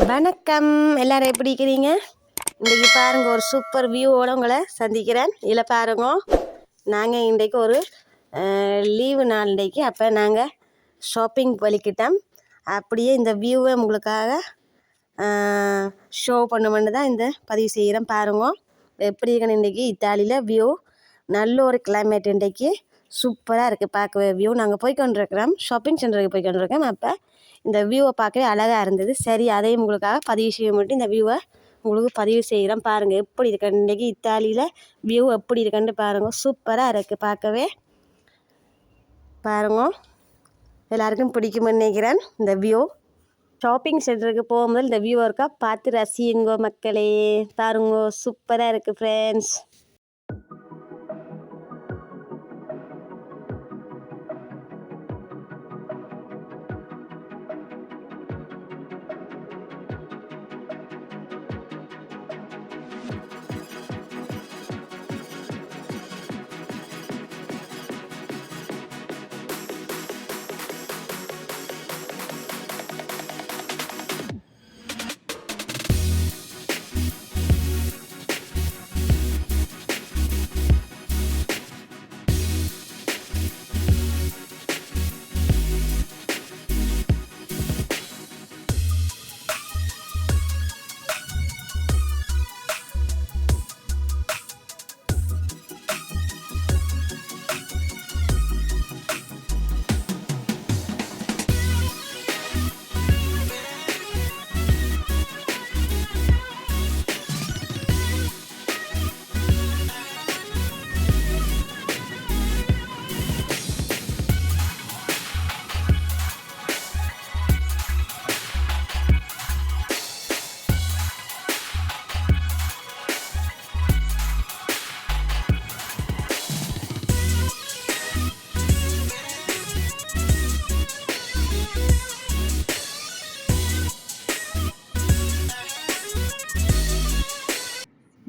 வணக்கம். எல்லாரும் எப்படி இருக்கிறீங்க? இன்றைக்கி பாருங்க ஒரு சூப்பர் வியூவோட உங்களை சந்திக்கிறேன். இதில் பாருங்க நாங்கள் இன்றைக்கு ஒரு லீவு நாள் இன்றைக்கு. அப்போ நாங்கள் ஷாப்பிங் வலிக்கிட்டோம். அப்படியே இந்த வியூவை உங்களுக்காக ஷோ பண்ணுமென்னு தான் இந்த பதிவு செய்கிறேன். பாருங்க எப்படி இருக்குன்னு இன்றைக்கி இத்தாலியில் வியூ நல்ல ஒரு கிளைமேட் இன்றைக்கு. சூப்பராக இருக்குது பார்க்கவே வியூ நாங்கள் போய் கொண்டிருக்கிறோம். ஷாப்பிங் சென்டருக்கு போய் கொண்டிருக்கோம் அப்போ இந்த வியூவை பார்க்கவே அழகாக இருந்தது. சரி அதையும் உங்களுக்காக பதிவு செய்ய மட்டும் இந்த வியூவை உங்களுக்கு பதிவு செய்கிறோம் பாருங்கள் எப்படி இருக்கு. இன்றைக்கி இத்தாலியில் வியூ எப்படி இருக்குன்னு பாருங்கள் சூப்பராக இருக்குது பார்க்கவே. பாருங்க. எல்லாருக்கும் பிடிக்கும்னு நினைக்கிறேன். இந்த வியூ ஷாப்பிங் சென்டருக்கு போகும்போது இந்த வியூ இருக்கா? பார்த்து ரசியுங்கோ மக்களே. பாருங்க சூப்பராக இருக்குது ஃப்ரெண்ட்ஸ்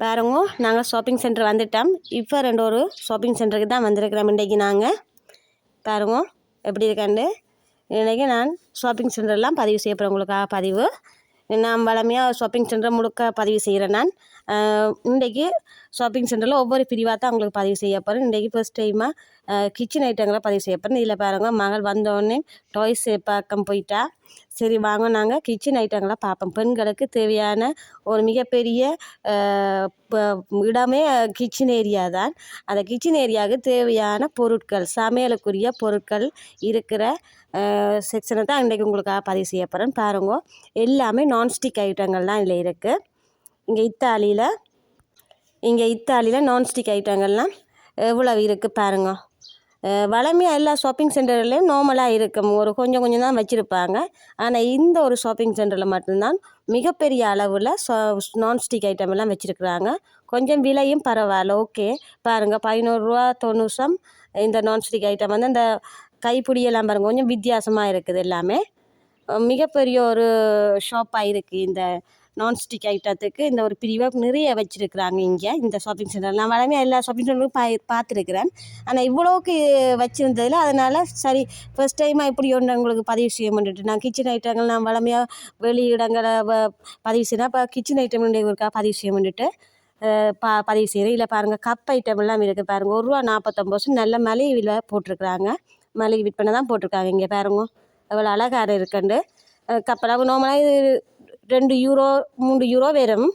பாருங்க நாங்கள் ஷாப்பிங் சென்டர் வந்துட்டோம். இப்போ ரெண்டு ஒரு ஷாப்பிங் சென்டருக்கு தான் வந்திருக்கிறோம் இன்றைக்கி நாங்கள் பாருங்க எப்படி இருக்காண்டு. இன்றைக்கி நான் ஷாப்பிங் சென்டர்லாம் பதிவு செய்யப்படுறேன் உங்களுக்காக பதிவு. நான் வளமையாக ஷாப்பிங் சென்டர் முழுக்க பதிவு செய்கிறேன் நான். இன்றைக்கி ஷாப்பிங் சென்டரில் ஒவ்வொரு பிரிவாக தான் உங்களுக்கு பதிவு செய்ய போகிறேன் இன்றைக்கி ஃபர்ஸ்ட் டைமாக கிச்சன் ஐட்டங்களை பதிவு செய்ய போகிறேன் இதில் பாருங்க மகள் வந்தோடனே டாய்ஸ் பக்கம் போயிட்டா. சரி வாங்க நாங்கள் கிச்சன் ஐட்டங்களை பார்ப்போம். பெண்களுக்கு தேவையான ஒரு மிகப்பெரிய ப- இடமே கிச்சன் ஏரியா தான். அந்த கிச்சன் ஏரியாவுக்கு தேவையான பொருட்கள் சமையலுக்குரிய பொருட்கள் இருக்கிற செக்ஷனை தான் இன்றைக்கி உங்களுக்காக பதிவு செய்ய போகிறேன் பாருங்க எல்லாமே நான்ஸ்டிக் ஐட்டங்கள் தான் இதில் இருக்குது இங்கே இத்தாலியில் இங்கே இத்தாலியில் நான்ஸ்டிக் ஐட்டங்கள்லாம் எவ்வளவு இருக்குது பாருங்க. வளமையாக எல்லா ஷாப்பிங் சென்டர்லேயும் நார்மலாக இருக்கும் ஒரு கொஞ்சம் கொஞ்சம் தான் வச்சுருப்பாங்க. ஆனால் இந்த ஒரு ஷாப்பிங் சென்டரில் மட்டும்தான் மிகப்பெரிய அளவில் நான்ஸ்டிக் ஐட்டம் எல்லாம் வச்சுருக்குறாங்க. கொஞ்சம் விலையும் பரவாயில்ல. ஓகே பாருங்கள் பதினோருவா தொண்ணூசம் இந்த நான்ஸ்டிக் ஐட்டம் வந்து இந்த கைப்பிடியெல்லாம் பாருங்கள் கொஞ்சம் வித்தியாசமாக இருக்குது எல்லாமே. மிகப்பெரிய ஒரு ஷாப்பாக இருக்குது இந்த நான்ஸ்டிக் ஐட்டத்துக்கு இந்த ஒரு பிரிவை நிறைய வச்சுருக்குறாங்க இங்கே இந்த ஷாப்பிங் சென்டர் நான் வளமையாக எல்லா ஷாப்பிங் சென்டரும் பா பார்த்துருக்குறேன். ஆனால் இவ்வளோக்கு வச்சுருந்ததில் அதனால் சரி ஃபர்ஸ்ட் டைமாக இப்படி ஒன்று உங்களுக்கு பதிவு செய்ய மாட்டேன் நான் கிச்சன் ஐட்டங்கள் நான் வளமையாக வெளி இடங்களை வ- பதிவு செய்யணும் அப்போ கிச்சன் ஐட்டம் ஒருக்கா பதிவு செய்ய மாட்டுட்டு பா பதிவு செய்கிறேன் இல்லை பாருங்கள் கப் ஐட்டம் எல்லாம் இருக்குது பாருங்கள் ஒரு ரூபா நாற்பத்தொம்பது வருஷம் நல்ல மலிவில் போட்டிருக்குறாங்க. மளிகை விற்பனை தான் போட்டிருக்காங்க இங்கே பாருங்க. எவ்வளோ அழகாக இருக்குண்டு. கப்பலாக நார்மலாக இது ரெண்டு யூரோ மூன்று யூரோ வரும்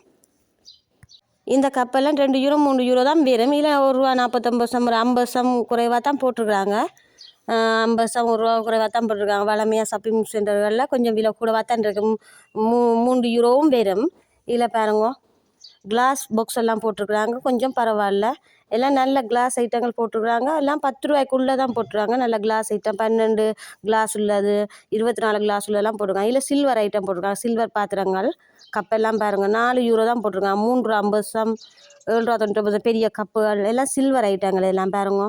இந்த கப்பெல்லாம் ரெண்டு யூரோ மூணு யூரோ தான் வரும் இல்லை ஒரு ரூபா நாற்பத்தொம்பது சம் ஒரு ஐம்பது சம் குறைவாக தான் போட்டிருக்குறாங்க. ஐம்பது சம் ஒரு ரூபா குறைவாக தான் போட்டிருக்காங்க. வளமையாக ஷாப்பிங் சென்டர்களில் கொஞ்சம் விலை கூடவாக தான் இருக்கு. மூ மூன்று யூரோவும் வரும் இதில் பாருங்க. கிளாஸ் பாக்ஸ் எல்லாம் போட்டிருக்குறாங்க. கொஞ்சம் பரவாயில்ல. எல்லாம் நல்ல கிளாஸ் ஐட்டங்கள் போட்டுருக்குறாங்க. எல்லாம் பத்து ரூபாய்க்குள்ளே தான் போட்டிருக்காங்க. நல்ல கிளாஸ் ஐட்டம் பன்னெண்டு கிளாஸ் உள்ளது இருபத்தி நாலு கிளாஸ் உள்ளதெல்லாம் போட்டிருக்காங்க. இல்லை சில்வர் ஐட்டம் போட்டிருக்காங்க. சில்வர் பாத்திரங்கள் கப்பெல்லாம் பாருங்கள் நாலு யூரோ தான் போட்டிருக்காங்க. மூன்று ரூபா ஐம்பது சம் ஏழு ரூபா தொண்ணூற்றொம்பது பெரிய கப்புகள் எல்லாம் சில்வர் ஐட்டங்கள் எல்லாம் பாருங்க.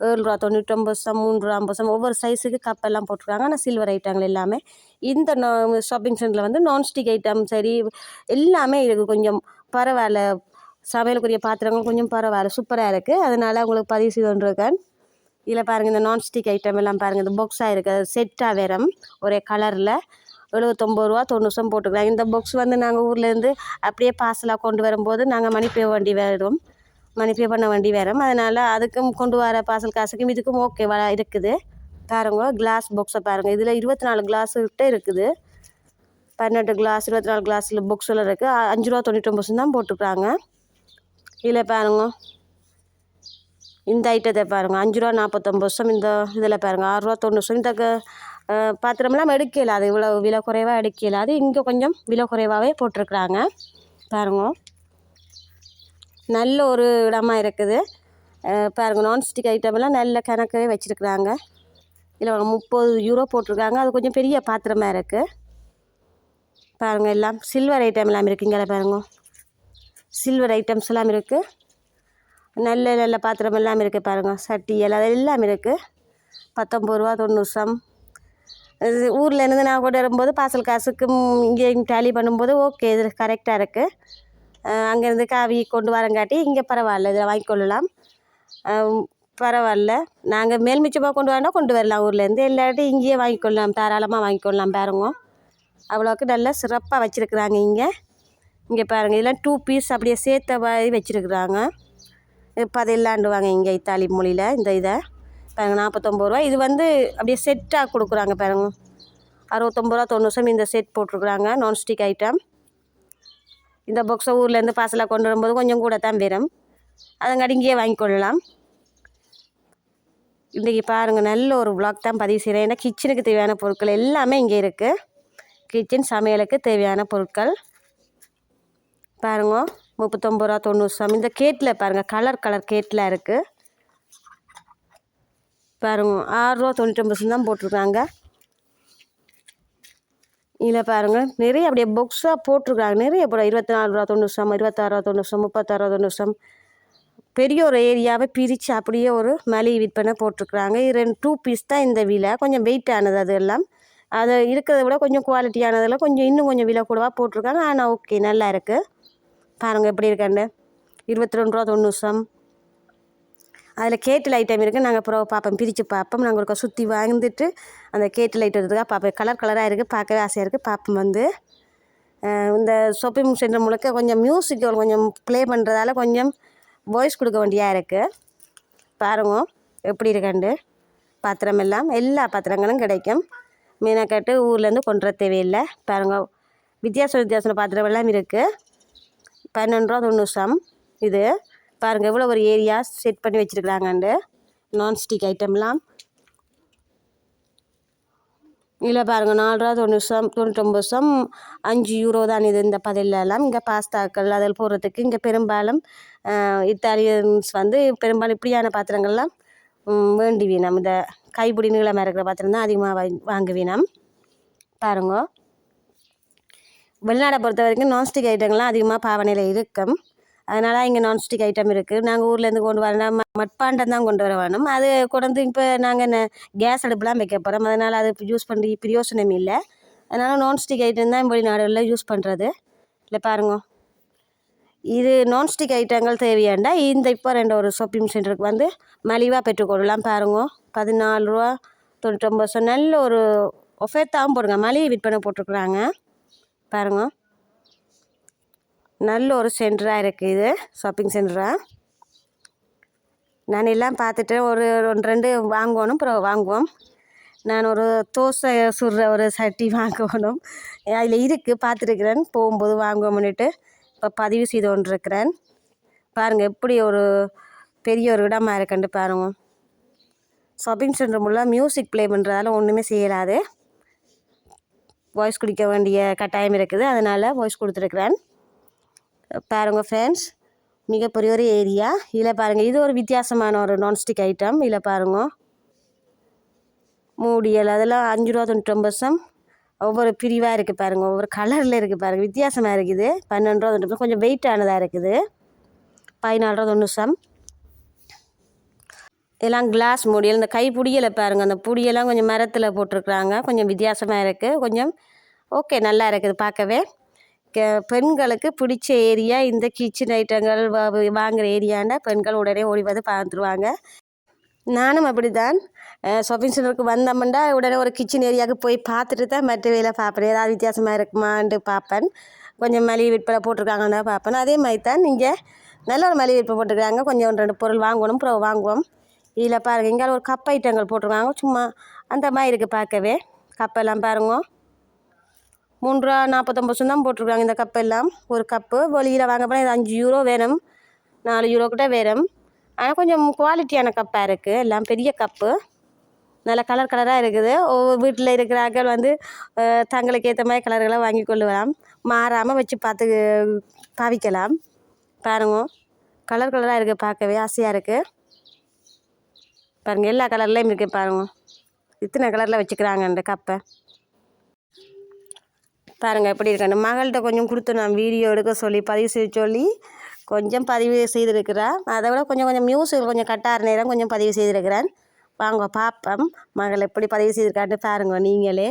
ஏழு ரூபா தொண்ணூற்றொம்பது சம் மூன்று ரூபா ஐம்பது சம் ஒவ்வொரு சைஸுக்கு கப்பெல்லாம் போட்டிருக்காங்க. ஆனால் சில்வர் ஐட்டங்கள் எல்லாமே இந்த ஷாப்பிங் சென்டரில் வந்து நான்ஸ்டிக் ஐட்டம் சரி எல்லாமே இருக்குது கொஞ்சம் பரவாயில்ல. சமையலுக்குரிய பாத்திரங்கள் கொஞ்சம் பரவாயில்ல சூப்பராக இருக்குது அதனால் உங்களுக்கு பதிவு செய்து கொண்டிருக்கேன். இதில் பாருங்கள் இந்த நான்ஸ்டிக் ஐட்டம் எல்லாம் பாருங்கள் இந்த பாக்ஸாக இருக்குது செட்டாக வெறும் ஒரே கலரில் எழுபத்தொம்பது ரூபா தொண்ணூறு போட்டுக்கலாம். இந்த பாக்ஸ் வந்து நாங்கள் ஊர்லேருந்து அப்படியே பார்சலாக கொண்டு வரும்போது நாங்கள் மணி பே வண்டி வரும். மணி பே பண்ண வண்டி வரும். அதனால் அதுக்கும் கொண்டு வர பார்சல் காசுக்கும் இதுக்கும் ஓகே இருக்குது. பாருங்க கிளாஸ் பாக்ஸை பாருங்கள் இதில் இருபத்தி நாலு கிளாஸ் கிட்ட இருக்குது. பன்னெண்டு கிளாஸ் இருபத்தி நாலு கிளாஸில் புக்ஸில் இருக்குது அஞ்சு ரூபா தொண்ணூற்றொம்பது தான் போட்டுக்கிறாங்க. இதில் பாருங்க. இந்த ஐட்டத்தை பாருங்கள் அஞ்சு ரூபா நாற்பத்தொம்பது வருஷம் இந்த இதில் பாருங்கள் ஆறு ரூபா தொண்ணூறு வருஷம் இந்த பாத்திரம்லாம் பாத்திரமெல்லாம் எடுக்கல. அது இவ்வளோ விலை குறைவாக எடுக்கல. அது இங்கே கொஞ்சம் விலை குறைவாகவே போட்டிருக்குறாங்க. பாருங்க. நல்ல ஒரு இடமா இருக்குது. பாருங்கள் பாருங்க. நான்ஸ்டிக் ஐட்டமெல்லாம் நல்ல கணக்கவே வச்சுருக்குறாங்க. இதில் முப்பது யூரோ போட்டிருக்காங்க. அது கொஞ்சம் பெரிய பாத்திரமாக இருக்குது பாருங்கள் எல்லாம். சில்வர் ஐட்டம் எல்லாம் இருக்குங்களா பாருங்க. சில்வர் ஐட்டம்ஸ் எல்லாம் இருக்குது நல்ல நல்ல பாத்திரம் எல்லாம் இருக்குது பாருங்கள் சட்டி எல்லாம் எல்லாம் இருக்குது பத்தொம்பது ரூபா தொண்ணூறு சம். ஊரில் இருந்து நான் கொண்டு வரும்போது பார்சல் காசுக்கும் இங்கே டேலி பண்ணும்போது ஓகே இது கரெக்டாக இருக்குது அங்கேருந்து காவி கொண்டு வரங்காட்டி இங்கே பரவாயில்ல இதில் வாங்கிக்கொள்ளலாம் பரவாயில்ல. நாங்கள் மேல்மிச்சமாக கொண்டு வரனா கொண்டு வரலாம் ஊர்லேருந்து இல்லாட்டி இங்கேயே வாங்கிக்கொள்ளலாம் தாராளமாக வாங்கிக்கொள்ளலாம் பாருங்க. அவ்வளோக்கு நல்லா சிறப்பாக வச்சுருக்குறாங்க இங்கே. இங்கே பாருங்கள் இதெல்லாம் டூ பீஸ் அப்படியே சேர்த்த மாதிரி வச்சுருக்குறாங்க. இப்போ அதை இல்லாண்டுவாங்க இங்கே இத்தாலி மொழியில் இந்த இதை. பாருங்க நாற்பத்தொம்பது ரூபா இது வந்து அப்படியே செட்டாக கொடுக்குறாங்க பாருங்க. அறுபத்தொம்பது ரூபா தொண்ணூறு சம் இந்த செட் போட்டிருக்குறாங்க நான்ஸ்டிக் ஐட்டம் இந்த பாக்ஸை ஊர்லேருந்து பார்சலாக கொண்டு வரும்போது கொஞ்சம் கூட தான் வரும். அதங்காட்டி இங்கேயே வாங்கிக்கொள்ளலாம். இன்றைக்கி பாருங்கள் நல்ல ஒரு vlog தான் பதிவு செய்கிறேன் ஏன்னா கிச்சனுக்கு தேவையான பொருட்கள் எல்லாமே இங்கே இருக்குது கிச்சன் சமையலுக்கு தேவையான பொருட்கள். பாருங்க முப்பத்தொம்பது ரூபா தொண்ணூறு சாமி. இந்த கேட்டில் பாருங்கள் கலர் கலர் கேட்டில் இருக்குது பாருங்க ஆறுரூவா தொண்ணூற்றொம்பது தான் போட்டிருக்காங்க. இதில் பாருங்கள் நிறைய அப்படியே பொக்ஸாக போட்டிருக்காங்க. நிறைய போட இருபத்தி நாலு ரூபா தொண்ணூறு சாமி இருபத்தாறு ரூபா தொண்ணூறு சாமி முப்பத்தாறு ரூபா தொண்ணூறு சாமி. பெரிய ஒரு ஏரியாவை பிரித்து அப்படியே ஒரு மளிகை விற்பனை போட்டிருக்குறாங்க. இது ரெண்டு டூ பீஸ் தான் இந்த விலை. கொஞ்சம் வெயிட் ஆனது அது எல்லாம். அது இருக்கிறத விட கொஞ்சம் குவாலிட்டியானதில் கொஞ்சம் இன்னும் கொஞ்சம் விலை கூடவா போட்டிருக்காங்க. ஆனால் ஓகே நல்லா இருக்குது பாருங்கள் எப்படி இருக்காண்டு இருபத்தி ரெண்டு ரூபா தொண்ணூறு சம். அதில் கேட்டில் ஐட்டம் இருக்குது நாங்கள் அப்புறம் பார்ப்போம் பிரித்து பார்ப்போம் நாங்கள் ஒருக்கா சுற்றி வாழ்ந்துட்டு அந்த கேட்டில் ஐட்டம் இருக்கா பார்ப்போம் கலர் கலராக இருக்குது பார்க்கவே ஆசையாக இருக்குது பார்ப்போம் வந்து. இந்த ஷாப்பிங் சென்டர் முழுக்க கொஞ்சம் மியூசிக் கொஞ்சம் ப்ளே பண்ணுறதால கொஞ்சம் வாய்ஸ் கொடுக்க வேண்டியாக இருக்குது பாருங்க எப்படி இருக்காண்டு பாத்திரம் எல்லாம் எல்லா பாத்திரங்களும் கிடைக்கும். மீனக்கட்டு ஊர்லேருந்து கொண்டு வர தேவையில்லை. பாருங்க வித்தியாச வித்தியாச பாத்திரம் எல்லாம் இருக்குது பன்னெண்டு ரூபா தொண்ணூறு சம் இது பாருங்கள் எவ்வளோ ஒரு ஏரியா செட் பண்ணி வச்சுருக்குறாங்கண்டு. நான்ஸ்டிக் ஐட்டம்லாம் இதில் பாருங்கள் நாலு ரூபா தொண்ணூறு சம் தொண்ணூற்றொம்பது சம் அஞ்சு யூரோ தான் இது இந்த பதிலெல்லாம். இங்கே பாஸ்தாக்கள் அதில் போடுறதுக்கு இங்கே பெரும்பாலும் இத்தாலியன்ஸ் வந்து பெரும்பாலும் இப்படியான பாத்திரங்கள்லாம் வேண்டி வீணம் இந்த கைப்பிடி நீளமாக இருக்கிற பாத்திரம் தான் அதிகமாக வாங்கி வாங்க வீணம் பாருங்க. வெளிநாடை பொறுத்த வரைக்கும் நான்ஸ்டிக் ஐட்டங்கள்லாம் அதிகமாக பாவனையில் இருக்கும். அதனால் இங்கே நான்ஸ்டிக் ஐட்டம் இருக்குது நாங்கள் ஊர்லேருந்து கொண்டு வரணும் மட்பாண்டம் தான் கொண்டு வர வேணும். அது கொண்டு இப்போ நாங்கள் என்ன கேஸ் அடுப்புலாம் வைக்க போகிறோம் அதனால் அது யூஸ் பண்ணி பிரயோசனம் இல்லை. அதனால் நான்ஸ்டிக் ஐட்டம் தான் வெளிநாடுகளில் யூஸ் பண்ணுறது இல்லை பாருங்க. இது நான்ஸ்டிக் ஐட்டங்கள் தேவையாண்டா? இந்த இப்போ ரெண்டு ஒரு ஷாப்பிங் சென்டருக்கு வந்து மலிவாக பெற்றுக்கொள்ளலாம் பாருங்க. பதினாலு ரூபா தொண்ணூற்றொம்பது நல்ல ஒரு ஒஃபேத்தாகவும் போடுங்க. மலிவு விற்பனை போட்டிருக்குறாங்க. பாருங்க. நல்ல ஒரு சென்டராக இருக்குது இது ஷாப்பிங் சென்டராக நான் எல்லாம் பார்த்துட்டு ஒரு ஒன்று ரெண்டு வாங்குவோம் அப்புறம் வாங்குவோம். நான் ஒரு தோசை சுடுற ஒரு சட்டி வாங்கணும். அதில் இருக்குது பார்த்துருக்குறேன். போகும்போது வாங்குவோம்னுட்டு இப்போ பதிவு செய்து கொண்டிருக்கிறேன். பாருங்கள் எப்படி ஒரு பெரிய ஒரு இடமா இருக்குன்ட்டு பாருங்க. ஷாப்பிங் சென்டர் முல்லாம் மியூசிக் ப்ளே பண்ணுறதால ஒன்றுமே செய்யலாது. வாய்ஸ் குடிக்க வேண்டிய கட்டாயம் இருக்குது. அதனால் வாய்ஸ் கொடுத்துருக்குறேன். பாருங்கள் ஃப்ரெண்ட்ஸ் மிகப்பெரிய ஒரு ஏரியா இதில் பாருங்கள் இது ஒரு வித்தியாசமான ஒரு நான்ஸ்டிக் ஐட்டம் இதில் பாருங்கள் மூடியல் அதெல்லாம் அஞ்சு ரூபா தொண்ணூற்றொம்பது சம். ஒவ்வொரு பிரிவாக இருக்குது பாருங்கள் ஒவ்வொரு கலரில் இருக்குது பாருங்கள் வித்தியாசமாக இருக்குது. பன்னெண்டு ரூபா தொண்ணூறு கொஞ்சம் வெயிட்டானதாக இருக்குது. பதினாலு ரூபா தொண்ணூறு சம். இதெல்லாம் கிளாஸ் மூடியல் இந்த கை புடியலை பாருங்கள் அந்த புடியெல்லாம் கொஞ்சம் மரத்தில் போட்டிருக்குறாங்க. கொஞ்சம் வித்தியாசமாக இருக்குது கொஞ்சம் ஓகே நல்லா இருக்குது பார்க்கவே. கே- பெண்களுக்கு பிடிச்ச ஏரியா இந்த கிச்சன் ஐட்டங்கள் வாங்குகிற வாங்குற ஏரியாண்டா பெண்கள் உடனே ஓடி வந்து பார்த்துருவாங்க. நானும் அப்படி தான் ஷாப்பிங் சென்டருக்கு வந்தோம்னா உடனே ஒரு கிச்சன் ஏரியாவுக்கு போய் பார்த்துட்டு தான் மற்ற வேலை பார்ப்பேன். ஏதாவது வித்தியாசமாக இருக்குமான்ட்டு பார்ப்பேன். கொஞ்சம் மளிகை விற்பனை போட்டிருக்காங்கன்னா பார்ப்பேன். அதே மாதிரி தான் நீங்கள் நல்ல ஒரு மளிகை விற்பனை போட்டிருக்காங்க கொஞ்சம் ரெண்டு பொருள் வாங்கணும் அப்புறம் வாங்குவோம். இதில் பாருங்கள் இங்கே ஒரு கப் ஐட்டங்கள் போட்டிருக்காங்க. சும்மா அந்த மாதிரி இருக்குது பார்க்கவே. கப்பெல்லாம் பாருங்க. மூன்றுரூவா நாற்பத்தொம்பது தான் போட்டிருக்காங்க இந்த கப்பெல்லாம் ஒரு கப்பு. வெளியில் வாங்க போனால் இது அஞ்சு யூரோ வேணும். நாலு யூரோ கிட்ட வேணும். ஆனால் கொஞ்சம் குவாலிட்டியான கப்பாக இருக்குது எல்லாம் பெரிய கப்பு. நல்ல கலர் கலராக இருக்குது. ஒவ்வொரு வீட்டில் இருக்கிறக்கள் வந்து தங்களுக்கு ஏற்ற மாதிரி கலர்களை வாங்கி கொண்டு வரலாம் மாறாமல் வச்சு பார்த்து பாவிக்கலாம். பாருங்க. கலர் கலராக இருக்குது பார்க்கவே. ஆசையாக இருக்குது பாருங்கள் எல்லா கலர்லேயும் இருக்குது பாருங்க. இத்தனை கலரில் வச்சுக்கிறாங்க அந்த கப்பை. பாருங்கள் எப்படி இருக்கணும் மகள்கிட்ட கொஞ்சம் கொடுத்து நான் வீடியோ எடுக்க சொல்லி பதிவு செய்ய சொல்லி கொஞ்சம் பதிவு செய்திருக்கிறேன் அதை விட கொஞ்சம் கொஞ்சம் மியூசிக் கொஞ்சம் கட்டார நேரம் கொஞ்சம் பதிவு செய்திருக்கிறேன் வாங்க பார்ப்போம் மகள் எப்படி பதிவு செய்திருக்கான்னு பாருங்க நீங்களே.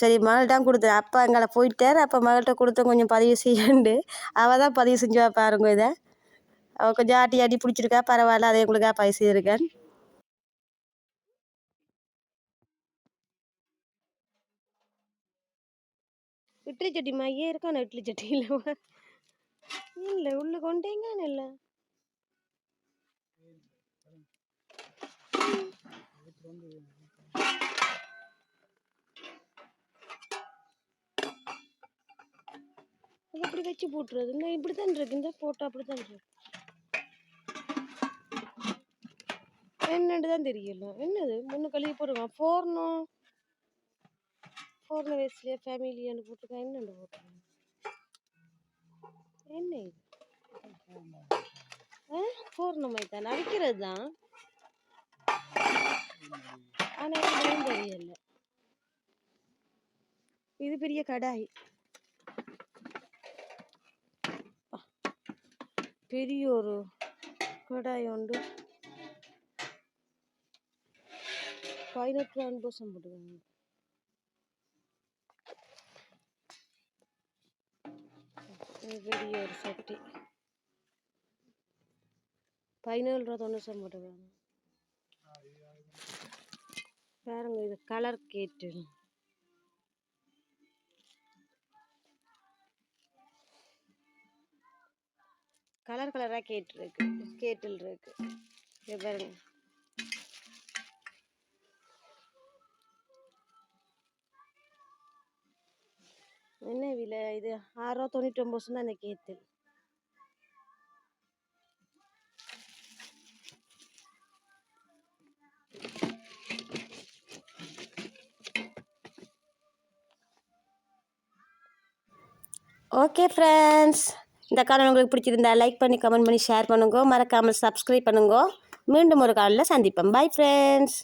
சரி மகள்கிட்ட கொடுத்தேன் அப்பா எங்களை போயிட்டார். அப்போ மகள்கிட்ட கொடுத்து கொஞ்சம் பதிவு செய்யண்டு. அவள் தான் பதிவு செஞ்சுவா பாருங்க இதை. கொஞ்சம் ஆட்டி ஆட்டி பிடிச்சிருக்கா. பரவாயில்ல அதை எங்களுக்கா பதிவு இருக்கேன். இட்லி சட்டி மையே இருக்கான இட்லி சட்டியில். இல்லை உள்ள கொண்டேங்க இல்லை. இப்படி வச்சு போட்டுறது? நான் இப்படி தான் இருக்கு. இந்த போட்டோ அப்படி தான் இருக்கு. என்னன்னு தான் தெரியல என்னது? முன்ன கழுவி போடுங்க ஃபோர்னோ ஃபோர்னோ வயசுலேயே ஃபேமிலியான்னு போட்டுக்க? என்னண்டு போட்டுருக்கேன் என்ன இது? ஆ? ஃபோர்னோ மாதிரி தான்? அவிக்கிறது தான். ஆனால் இதுவும் தெரியல. இது பெரிய கடாய். பெரிய ஒரு கடாய் உண்டு. பதினெட்டு ரூபா போட்டுருக்காங்க இது பெரிய ஒரு சட்டி. பதினேழு ரூபா தொண்ணூறு போட்டுக்கோங்க. பாருங்க இது கலர் கேட்டு. கலர் கலராக கேட்டு இருக்கு கேட்டில் இருக்கு. பாருங்க. என்ன விலை? இது ஆறு ரூபா தொண்ணூற்றி ஒம்பது தான் இந்த கேத்து ஓகே ஃப்ரெண்ட்ஸ் இந்த காலம் உங்களுக்கு பிடிச்சிருந்தா லைக் பண்ணி கமெண்ட் பண்ணி ஷேர் பண்ணுங்க. மறக்காமல் சப்ஸ்கிரைப் பண்ணுங்க. மீண்டும் ஒரு காலில் சந்திப்போம். Bye friends